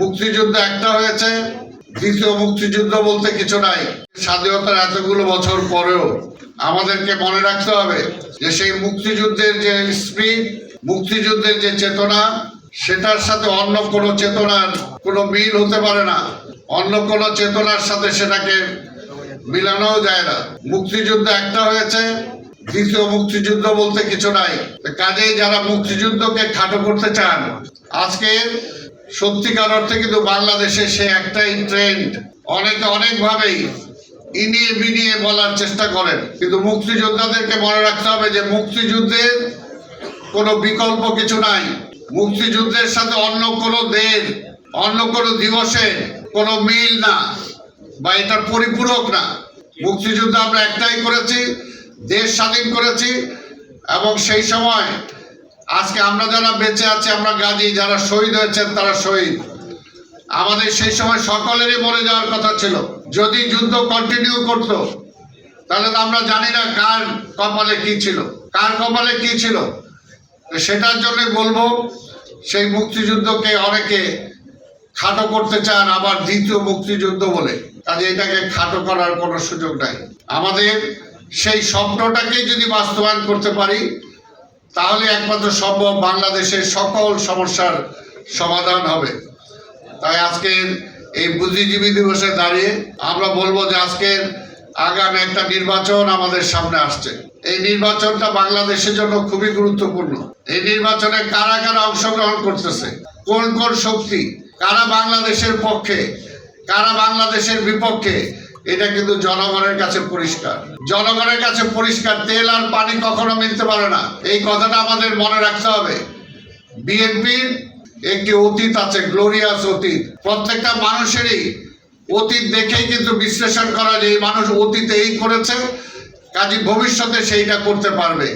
মুক্তিযুদ্ধ একটা হয়েছে, দ্বিতীয় মুক্তিযুদ্ধ বলতে কিছু নাই। স্বাধীনতার এতগুলো বছর পরেও আমাদেরকে মনে রাখতে হবে যে সেই মুক্তিযুদ্ধের যে স্পিড, মুক্তিযুদ্ধের যে চেতনা, সেটার সাথে অন্য কোনো চেতনার কোনো মিল হতে পারে না। অন্য কোনো চেতনার সাথে সেটাকে মিলানোও যায় না। মুক্তিযুদ্ধ একটা হয়েছে, দ্বিতীয় মুক্তিযুদ্ধ বলতে কিছু নাই। কাজেই যারা মুক্তিযুদ্ধকে খাটো করতে চান আজকে সত্যিকার অর্থে কিন্তু বাংলাদেশে সে একটাই ট্রেন্ড অনেকে অনেকভাবেই ইনিয়ে বিনিয়ে বলার চেষ্টা করেন। কিন্তু মুক্তিযোদ্ধাদেরকে মনে রাখতে হবে যে মুক্তিযুদ্ধের কোনো বিকল্প কিছু নাই। মুক্তিযুদ্ধের সাথে অন্য কোনো দেশ, অন্য কোনো দিবসে কোনো মিল না, বা এটার পরিপূরক না। মুক্তিযুদ্ধ আমরা একটাই করেছি, দেশ স্বাধীন করেছি, এবং সেই সময় আজকে আমরা যারা বেঁচে আছি, আমরা গাজী, যারা শহীদ হয়েছেন তারা শহীদ। আমাদের সেই সময় সকলেরই মরে যাওয়ার কথা ছিল। যদি যুদ্ধ কন্টিনিউ করত, তাহলে তো আমরা জানি না কার কপালে কি ছিল। কার কপালে কি ছিল? সেটার জন্য বলব, সেই মুক্তিযুদ্ধকে অনেকে খাটো করতে চান, আবার দ্বিতীয় মুক্তিযুদ্ধ বলে। কাজে এটাকে খাটো করার কোনো সুযোগ নাই। আমাদের সেই স্বপ্নটাকেই যদি বাস্তবায়ন করতে পারি তাহলে একমাত্র সম্ভব বাংলাদেশের সকল সমস্যার সমাধান হবে। তাই আজকের এই বুদ্ধিজীবী দিবসে দাঁড়িয়ে আমরা বলব যে আজকের আগামী একটা নির্বাচন আমাদের সামনে আসছে। এই নির্বাচনটা বাংলাদেশের জন্য খুবই গুরুত্বপূর্ণ। এই নির্বাচনে কারা কারা অংশগ্রহণ করতেছে? কোন কোন শক্তি? কারা বাংলাদেশের পক্ষে? কারা বাংলাদেশের বিপক্ষে? এটা কিন্তু জনগণের কাছে পরিষ্কার। জনগণের কাছে পরিষ্কার, তেল আর পানি কখনো মিলতে পারে না। এই কথাটা আমাদের মনে রাখতে হবে। বিএনপির একটি অতীত আছে, গ্লোরিয়াস অতীত। প্রত্যেকটা মানুষেরই অতীত দেখেই কিন্তু বিশ্লেষণ করা যে এই মানুষ অতীতে এই করেছে, কাজে ভবিষ্যতে সেইটা করতে পারবে।